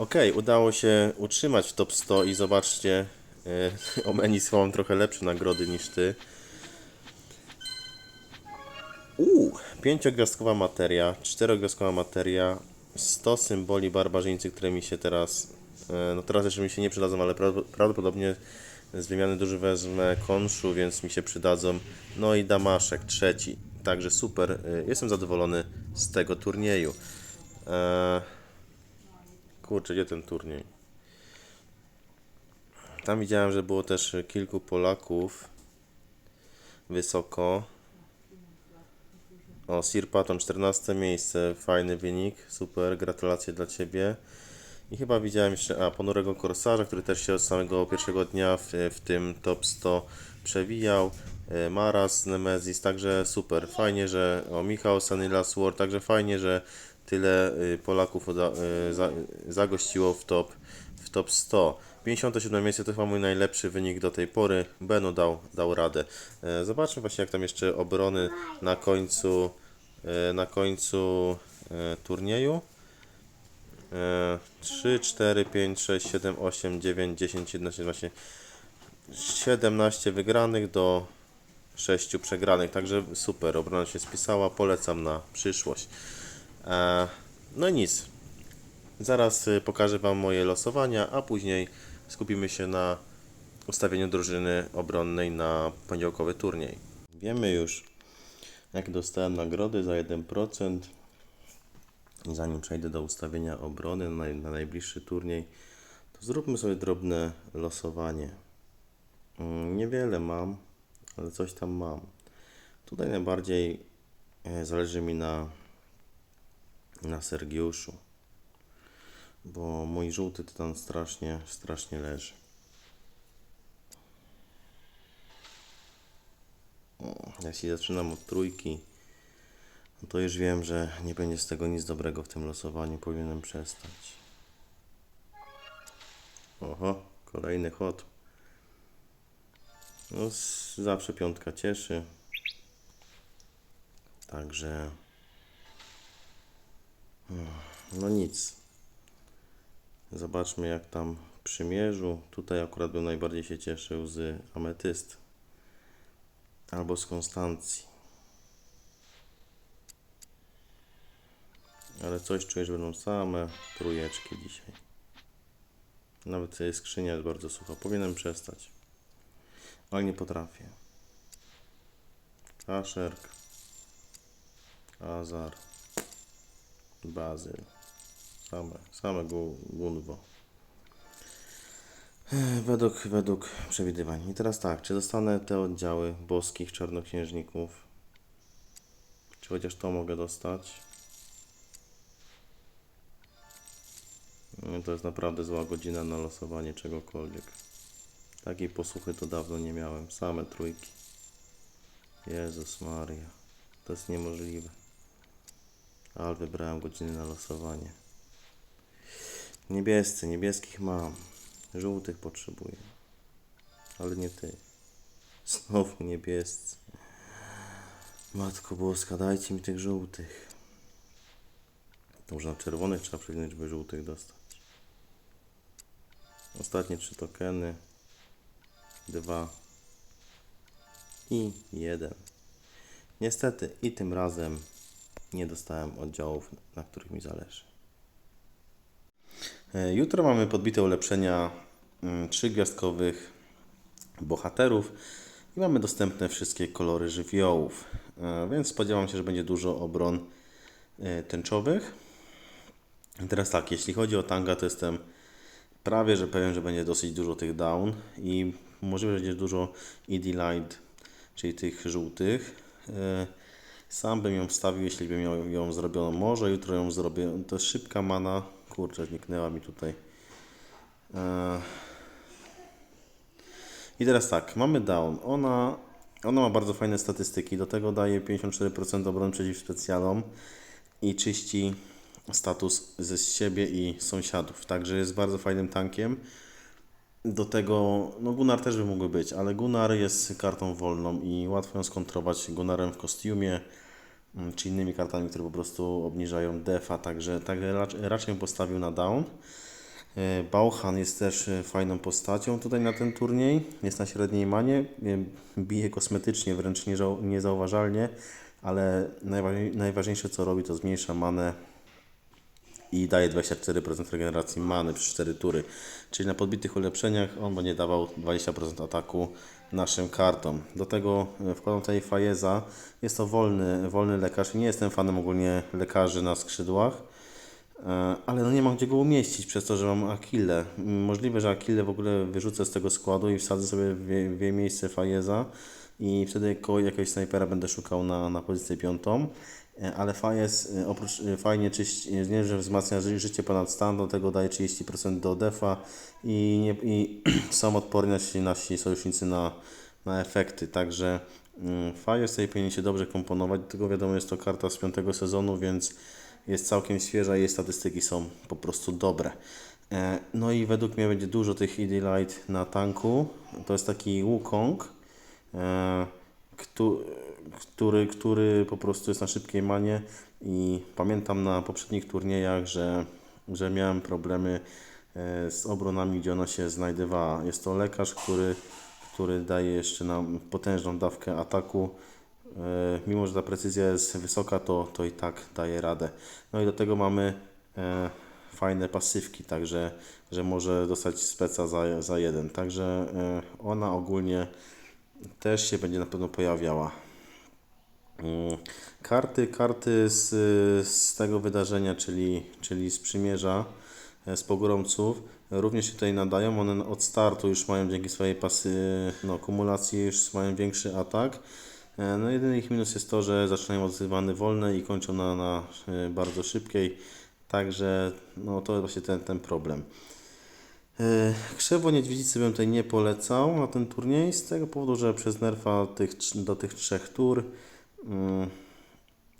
Ok, udało się utrzymać w top 100 i zobaczcie, e, Omenis mam trochę lepsze nagrody niż ty. Uuu, pięciogwiazdkowa materia, czterogwiazdkowa materia, 100 symboli barbarzyńcy, które mi się teraz, e, no teraz jeszcze mi się nie przydadzą, ale pra- prawdopodobnie z wymiany duży wezmę konszu, więc mi się przydadzą. No i damaszek, trzeci. Także super, e, jestem zadowolony z tego turnieju. E, kurczę, gdzie ten turniej? Tam widziałem, że było też kilku Polaków wysoko. O, Sir Patton, 14 miejsce, fajny wynik, super, gratulacje dla Ciebie. I chyba widziałem jeszcze, a, ponurego korsarza, który też się od samego pierwszego dnia w, w tym top 100 przewijał. E, Maras, Nemezis, także super, fajnie, że, o, Michał, Sanylas War, także fajnie, że tyle y, Polaków uda, y, za, zagościło w top, w top 100. 57 miejsce to chyba mój najlepszy wynik do tej pory. Beno dał, dał radę. E, Zobaczmy właśnie jak tam jeszcze obrony na końcu e, na końcu e, turnieju. E, 3, 4, 5, 6, 7, 8, 9, 10, 11, 12, 17 wygranych do 6 przegranych. Także super, obrona się spisała. Polecam na przyszłość. No nic. Zaraz y, pokażę Wam moje losowania, a później skupimy się na ustawieniu drużyny obronnej na poniedziałkowy turniej. Wiemy już, jak dostałem nagrody za 1%. Zanim przejdę do ustawienia obrony na, na najbliższy turniej, to zróbmy sobie drobne losowanie. Mm, Niewiele mam, ale coś tam mam. Tutaj najbardziej e, zależy mi na, na Sergiuszu bo mój żółty tytan strasznie, strasznie leży. O, Jeśli zaczynam od trójki, no to już wiem, że nie będzie z tego nic dobrego w tym losowaniu, powinienem przestać. Oho, kolejny hot. No, zawsze piątka cieszy. Także. No nic. Zobaczmy jak tam w. Tutaj akurat bym najbardziej się cieszył z ametyst. Albo z Konstancji. Ale coś czuję, że będą same trójeczki dzisiaj. Nawet tej skrzynia jest bardzo sucha. Powinienem przestać. Ale nie potrafię. Kasherk. Azar. Bazyl. Same, same gu- gunwo. Według, według przewidywań. I teraz tak, czy dostanę te oddziały boskich czarnoksiężników? Czy chociaż to mogę dostać? To jest naprawdę zła godzina na losowanie czegokolwiek. Takiej posłuchy to dawno nie miałem. Same trójki. Jezus Maria. To jest niemożliwe. Ale wybrałem godziny na losowanie. Niebiescy, niebieskich mam. Żółtych potrzebuję. Ale nie ty. Znowu niebiescy. Matko Boska, dajcie mi tych żółtych. To może na czerwonych trzeba przewinąć, żeby żółtych dostać. Ostatnie trzy tokeny. Dwa. I jeden. Niestety i tym razem nie dostałem oddziałów, na których mi zależy. E, Jutro mamy podbite ulepszenia mm, trzygwiazdkowych bohaterów i mamy dostępne wszystkie kolory żywiołów, E, więc spodziewam się, że będzie dużo obron e, tęczowych. Teraz tak, jeśli chodzi o tanga, to jestem prawie, że pewien, że będzie dosyć dużo tych down i możliwe, że będzie dużo ED Light, czyli tych żółtych. Sam bym ją wstawił, jeśli bym ją zrobioną. Może jutro ją zrobię. To jest szybka mana. Kurczę, zniknęła mi tutaj. E, I teraz tak, mamy down. Ona, ona ma bardzo fajne statystyki. Do tego daje 54% obrony przeciw specjalom i czyści status ze siebie i sąsiadów. Także jest bardzo fajnym tankiem. Do tego, no Gunnar też by mógł być, ale Gunnar jest kartą wolną i łatwo ją skontrować Gunnarem w kostiumie, mm, czy innymi kartami, które po prostu obniżają defa, także, także raczej, postawił na down. E, Bauchan jest też e, fajną postacią tutaj na ten turniej. Jest na średniej manie. e, Bije kosmetycznie, wręcz niezauważalnie, ale najwa- najważniejsze co robi to zmniejsza manę i daje 24% regeneracji many przez 4 tury. Czyli na podbitych ulepszeniach on będzie dawał 20% ataku naszym kartom. Do tego e, wkładam tutaj Fajeza. Jest to wolny, wolny lekarz. Nie jestem fanem ogólnie lekarzy na skrzydłach. E, Ale no nie mam gdzie go umieścić przez to, że mam Akille. M, Możliwe, że Akille w ogóle wyrzucę z tego składu i wsadzę sobie w jej miejsce Fajeza i wtedy koło jakiegoś snajpera będę szukał na, na pozycję piątą. E, Ale Fajez e, oprócz e, fajnie czyści, nie, że wzmacnia ży- życie ponad stan, do tego daje 30% do defa i, nie, i są odporni nasi, sojusznicy na, na efekty. Także mm, Fajez tutaj powinien się dobrze komponować, tylko wiadomo jest to karta z piątego sezonu, więc jest całkiem świeża i jej statystyki są po prostu dobre. No i według mnie będzie dużo tych ID Light na tanku. To jest taki Wukong, który, który po prostu jest na szybkiej manie i pamiętam na poprzednich turniejach, że, że miałem problemy e, z obronami, gdzie ona się znajdowała. Jest to lekarz, który, który daje jeszcze nam potężną dawkę ataku. E, Mimo, że ta precyzja jest wysoka, to, to i tak daje radę. No i do tego mamy e, fajne pasywki, także że może dostać speca za, za jeden. Także ona ogólnie też się będzie na pewno pojawiała. Mm, Karty, karty z, z tego wydarzenia, czyli, czyli z przymierza, e, z pogromców, również się tutaj nadają. One od startu już mają dzięki swojej pasy, no, kumulacji już mają większy atak. E, No jedyny ich minus jest to, że zaczynają od zywany wolne i kończą na, na e, bardzo szybkiej. Także no, to jest właśnie ten, ten problem. E, Krzewo Niedźwiedzicy bym tutaj nie polecał na ten turniej, z tego powodu, że przez nerfa tych, do tych trzech tur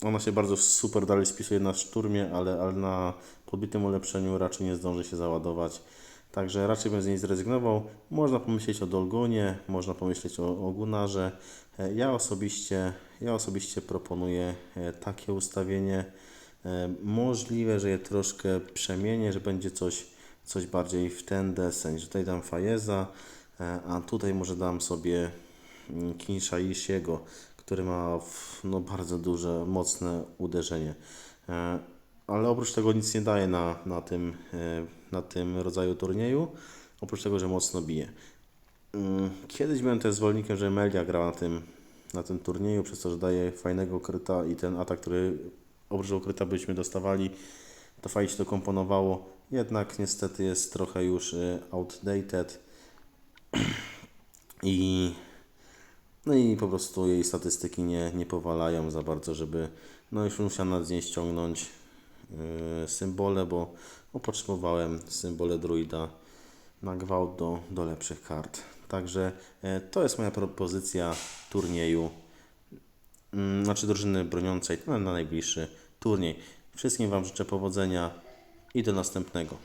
ona się bardzo super dalej spisuje na szturmie, ale, ale na podbitym ulepszeniu raczej nie zdąży się załadować. Także raczej bym z niej zrezygnował. Można pomyśleć o Dolgonie, można pomyśleć o, o Gunarze. E, Ja osobiście, ja osobiście proponuję e, takie ustawienie. E, Możliwe, że je troszkę przemienię, że będzie coś, coś bardziej w ten deseń, tutaj dam Fajeza, a tutaj może dam sobie mm, Kinshaishiego, który ma no, bardzo duże, mocne uderzenie. E, Ale oprócz tego nic nie daje na, na, tym, e, na tym rodzaju turnieju, oprócz tego, że mocno bije. Mm, Kiedyś byłem też zwolennikiem, że Melia grała na tym, na tym turnieju, przez to, że daje fajnego kryta i ten atak, który oprócz ukryta byśmy dostawali, to fajnie się to komponowało. Jednak niestety jest trochę już y, outdated i no i po prostu jej statystyki nie, nie powalają za bardzo, żeby no już musiałem z niej ściągnąć yy, symbole, bo, bo potrzebowałem symbole druida na gwałt do, do lepszych kart. Także e, to jest moja propozycja turnieju, mm, znaczy drużyny broniącej na, na najbliższy turniej. Wszystkim Wam życzę powodzenia i do następnego.